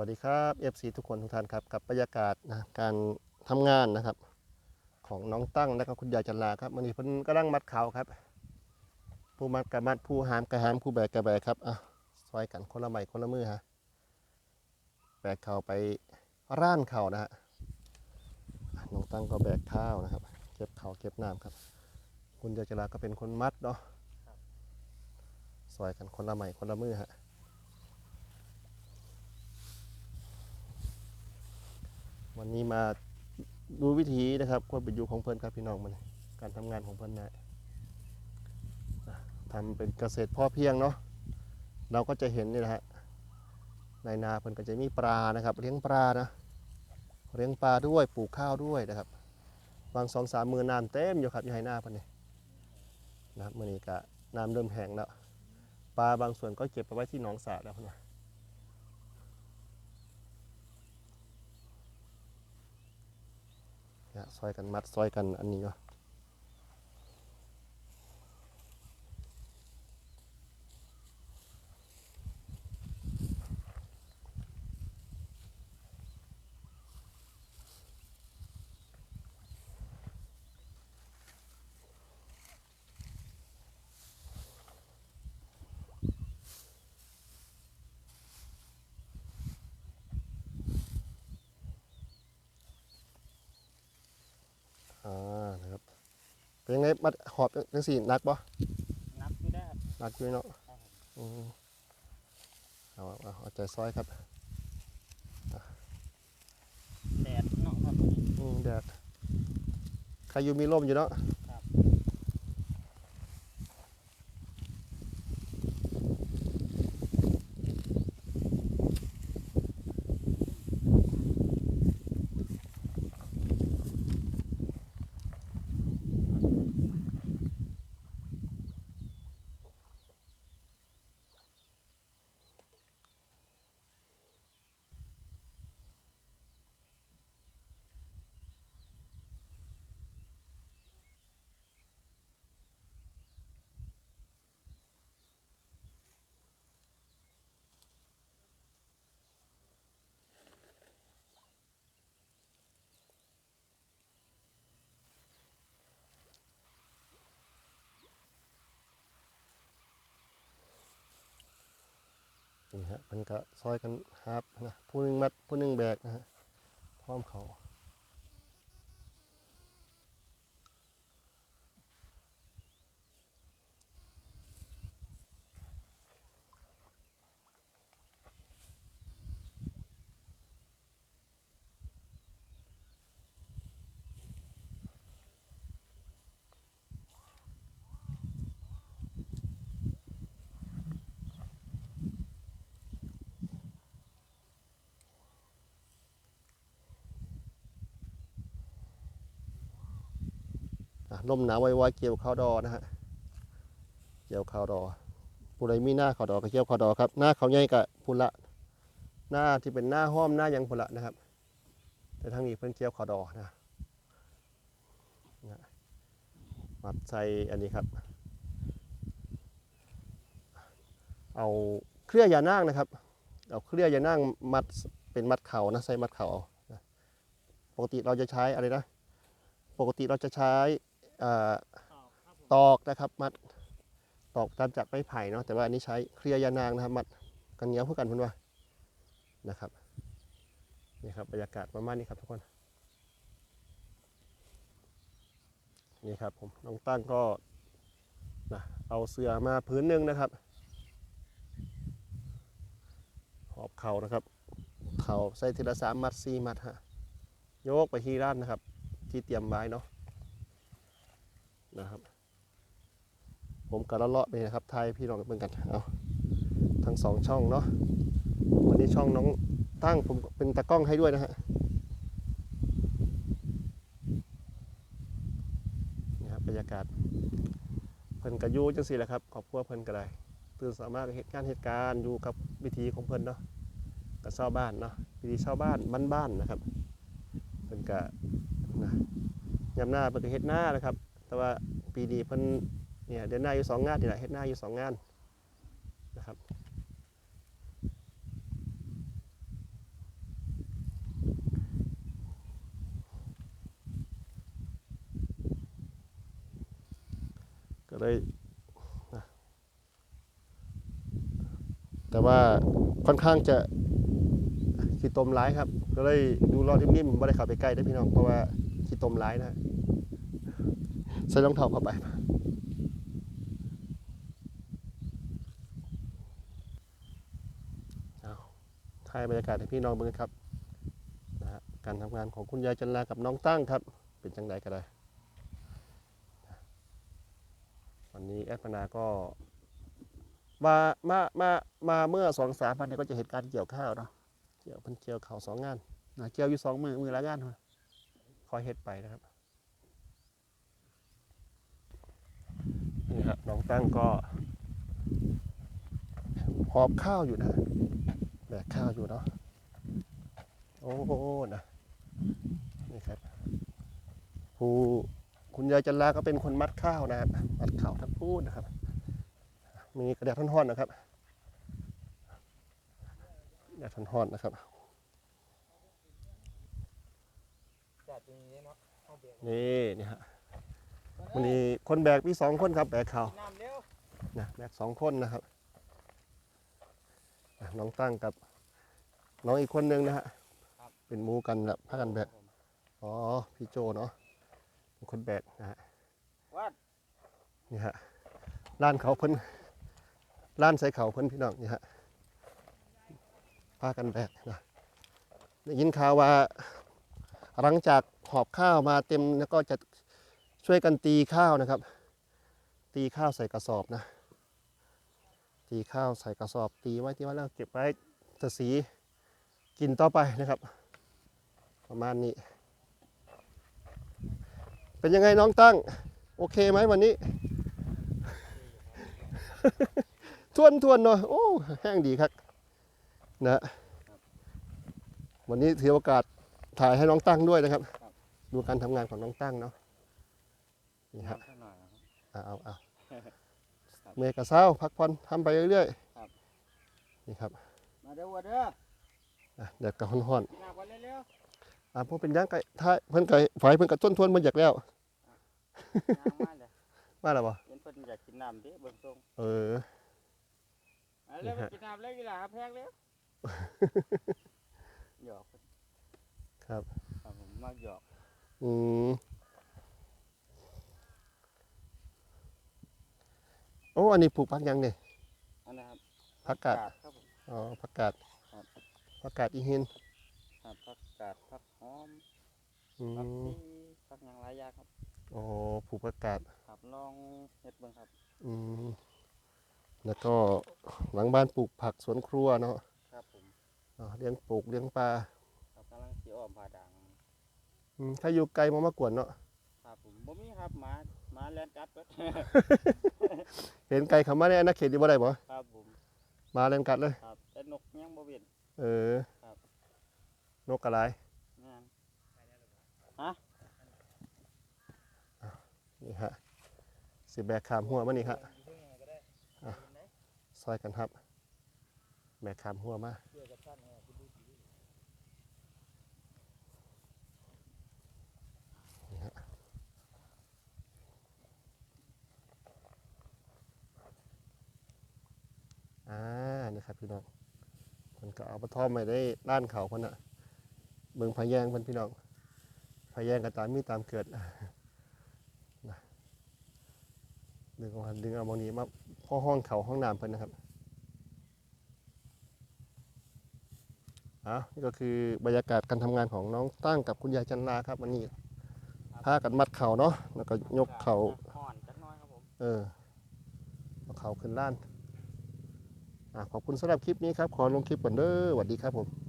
วัสดีครับ FC ทุกคนทุกท่านครับกับบรรยากาศนะการทำงานนะครับ ของน้องตั้งและก็คุณยายจันลาครับวันนี้เพิ่นกำลังมัดเขาครับ ผู้มัดกับมัดผู้หามกระหามผู้แบกกระแบกครับอะซอยกันคนละไม้คนละมือฮะแบกเขาไปร่านเขานะฮะอะน้องตั้งก็แบกข้าวนะครับ เก็บเขาวเก็บน้ำครับ คุณยายจันลาก็เป็นคนมัดเนาะซอยกันคนละไม้คนละมือฮะ วันนี้มาดูวิธีนะครับความเป็นอยู่ของเพิ่นครับพี่น้องมันการทำงานของเพิ่นนะอะทำเป็นเกษตรพ่อเพียงเนาะเราก็จะเห็นนี่นะฮะในนาเพิ่นก็จะมีปลานะครับ เลี้ยงปลานะเลี้ยงปลาด้วยปลูกข้าวด้วยนะครับวางสองสามมือน้ำเต็มอยู่ครับอยู่ให้หน้าเพิ่นนี่นะครับมื่อนี้ก็น้ำเริ่มแห้งแล้วปลาบางส่วนก็เก็บไปไว้ที่หนองสระแล้วเพิ่นเนี่ ซอยกันมัดซอยกันอันนี้ก็อ่านะครับเป็นยัง ไงมัดหอบจังสี่นักบ่นับอยู่ได้ครับนักอยู่เนาะครับผมอืมเอาเอาเอาใจซอยครับแดดเนาะครับวันนี้อืมแดดใครอยู่มีร่มอยู่เนาะ นี่ฮะมันก็ซอยกันครับนะผู้นึงมัดผู้นึงแบกนะฮะพร้อมเขา ลมหนาวไวๆเกี่ยวข้าวดอนะฮะเกี่ยวข้าวดอผู้ใดมีหน้าข้าวดอก็เกี่ยวข้าวดอครับหน้าเขาวใหญ่กับพุนละหน้าที่เป็นหน้าห้อมหน้ายังพุนละนะครับ แต่ทางนี้เพิ่นเกี่ยวข้าวดอนะนะมัดใส่อันนี้ครับ เอาเครื่อยานางนะครับ เอาเครื่อยานางมัดเป็นมัดเข่านะใส่มัดเข่าปกติเราจะใช้อะไรนะ ปกติเราจะใช้ ตอกนะครับ มัดตอกตามจากไม้ไผ่เนาะแต่ว่าอันนี้ใช้เครือยานางนะครับ มัดกันเหนียวเพื่อกันพื่นว่านะครับนี่ครับบรรยากาศประมาณนี้ครับทุกคนนี่ครับผมน้องตั้งก็นะเอาเสือมาพื้นหนึ่งนะครับหอบเข่านะครับ เข่าใส่ทีละสามมัดสี่มัดฮะโยกไปที่ร้านนะครับ ที่เตรียมไว้เนาะ นะครับ ผมกระเลาะไปนะครับไทยพี่น้องเบิ่งกันเอาทั้งสองช่องเนาะวันนี้ช่องน้องตั้งผมเป็นตากล้องให้ด้วยนะฮะนี่ครับบรรยากาศเพิ่นกระยูจังสี่แหละครับขอบครัวเพิ่นก็ได้ตื่นสามารถเหตุการณ์เหตุการณ์อยู่กับวิธีของเพิ่นเนาะกับชาวบ้านเนาะวิธีชาวบ้านบ้านๆนะครับเพิ่นก็นะยามหน้าเพิ่นก็เฮ็ดหน้านะครับ ว่าปีดีเพิ่นเนี่ยเดือนหน้าอยู่สองงานนี่แหละเฮ็ดหน้าอยู่สองงานนะครับก็เลยแต่ว่าค่อนข้างจะขี้ตมร้ายครับ ก็เลยดูรอดนิ่มๆไม่ได้ขับไปใกล้ได้พี่น้องเพราะว่าขี้ตมร้ายนะครับ ใส่รองเท้าเข้าไป ถ่ายบรรยากาศให้พี่น้องเบิ่งครับนะฮะการทำงานของคุณยายจันลากับน้องตั้งครับ เป็นจังไดก็ได้ วันนี้แอดพนาก็ มา มา มา มาเมื่อสองสามวันเนี่ยก็จะเห็นการเกี่ยวข้าวเนาะ เกี่ยวเพิ่นเกี่ยวข้าวสองงานนะเกี่ยวอยู่สองมือมือละงานเท่านั้นคอยเฮ็ดไปนะครับ นี่ครับน้องตั้งก็หอบข้าวอยู่นะแบกข้าวอยู่เนาะโอ้โหนะนี่ครับผู้คุณยายจันลาก็เป็นคนมัดข้าวนะครับมัดข้าวทั้งพูดนะครับ มีกระเดียดท่อนๆนะครับแดดท่อนๆนะครับจัดอย่างนี้เนาะเอาเบียร์นี่นี่ฮะ วันนี้คนแบกมีสองคนครับแบกข้าวน้ำเร็วนะแบกสองคนนะครับอะน้องตั้งกับน้องอีกคนนึงนะฮะเป็นหมูกันแบบพากันแบกอ๋อพี่โจเนาะเป็นคนแบกนะฮะวัดนี่ฮะร้านเขาเพิ่นร้านใส่เขาเพิ่นพี่น้องนี่ฮะพากันแบกนะได้ยินข่าวว่าหลังจากหอบข้าวมาเต็มแล้วก็จะ ช่วยกันตีข้าวนะครับ ตีข้าวใส่กระสอบนะ ตีข้าวใส่กระสอบตีไว้ที่ไว้แล้วเก็บไว้จะสีกินต่อไปนะครับ ประมาณนี้ เป็นยังไงน้องตั้ง โอเคไหมวันนี้ ทวนทวนหน่อยโอ้แห้งดีครับนะวันนี้ถือโอกาสถ่ายให้น้องตั้งด้วยนะครับ ดูการทำงานของน้องตั้งเนาะ นี่ฮะน้ำสักหน่อยนะครับเอาเอาเอาครับเมกะเศร้าพักผ่อนทำไปเรื่อยครับๆนี่ครับมาเด้อวัดเด้ออะเดี๋ยวกระห้อนกินน้ำกันเร็วๆอะพวกเป็นย่างไก่ท้ายเพิ่นไก่ไฟเพิ่นกระต้นทวนมันอยากแล้วๆน้ำมาเลยมาแล้วบ่เห็นเพิ่นอยากกินน้ำดิเบิ่งทรงเออเอาเร็วนี่ฮะไปกินน้ำเร็วกีฬาแพงเร็วหยอกเพิ่นครับ ครับผมมาหยอก อืม โอ้ อันนี้ปลูกพักยังเนี่ยอันนะครับผักกาดครับผม อ๋อผักกาดครับ ผักกาดอีหินครับผักกาดผักหอมอืผักมชีผักหยังหลายอย่างครับโอ้ปลูกผักกาดครับลองเฮ็ดเบิ่งครับ อืมแล้วก็หลังบ้านปลูกผักสวนครัวเนาะครับผมอ่าเลี้ยงปลูกเลี้ยงปลาครับกำลังสิอ้อมผาด่างอืมถ้าอยู่ไกลมามากวนเนาะครับผมบ่มีครับหมาห มาแล่นกัดเบิดเห็นไกลคำว่าในอาณาเขตอยู่บ่ได้บ่ครับผมมาเล่นกัดเลย ครับแต่นกยังบ่เว้น เออครับ นกกระไรงานนี่ฮะสิแบกขามหัวมานี่ฮะอะซอยกันครับ แบกขามหัวมานี่ฮะอ่า นี่ครับพี่น้องมันก็เอาปลาทอมไปได้ด้านเขาคนน่ะเบิ่งพะแยงเพิ่นพี่น้องพะแยงก็ตามมีตามเกิดดึงเอาดึงเอาบางนี้มาพ่อห้องเขาห้องน้ำเพิ่นนะครับอะนี่ก็คือบรรยากาศการทำงานของน้องตั้งกับคุณยายจันลาครับวันนี้พากันมัดเข่าเนาะแล้วก็ยกเข่าห่อนจักหน้อยครับผมเออเอาเข่าขึ้นล้านอะ ขอบคุณสำหรับคลิปนี้ครับ ขอลงคลิปก่อนเด้อสวัสดีครับผม